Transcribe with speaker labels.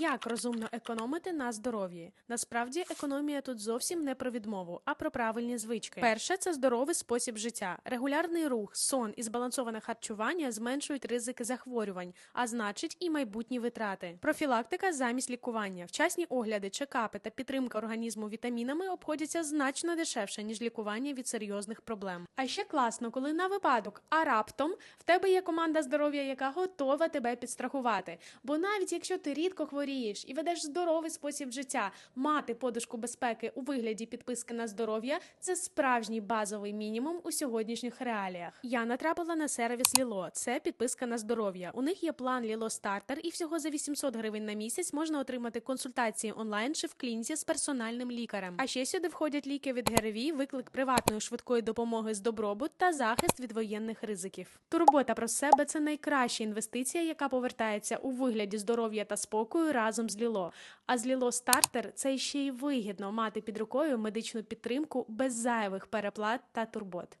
Speaker 1: Як розумно економити на здоров'ї? Насправді економія тут зовсім не про відмову, а про правильні звички. Перше це здоровий спосіб життя. Регулярний рух, сон і збалансоване харчування зменшують ризики захворювань, а значить і майбутні витрати. Профілактика замість лікування, вчасні огляди, чекапи та підтримка організму вітамінами обходяться значно дешевше ніж лікування від серйозних проблем. А ще класно, коли на випадок, а раптом в тебе є команда здоров'я, яка готова тебе підстрахувати. Бо навіть якщо ти рідко хворієш і ведеш здоровий спосіб життя, мати подушку безпеки у вигляді підписки на здоров'я це справжній базовий мінімум у сьогоднішніх реаліях. Я натрапила на сервіс Ліло. Це підписка на здоров'я. У них є план Ліло Стартер, і всього за 800 гривень на місяць можна отримати консультації онлайн чи в клініці з персональним лікарем. А ще сюди входять ліки від ГРВІ, виклик приватної швидкої допомоги з добробут та захист від воєнних ризиків. Турбота про себе це найкраща інвестиція, яка повертається у вигляді здоров'я та спокою разом з Ліло. А з Ліло Стартер це ще й вигідно мати під рукою медичну підтримку без зайвих переплат та турбот.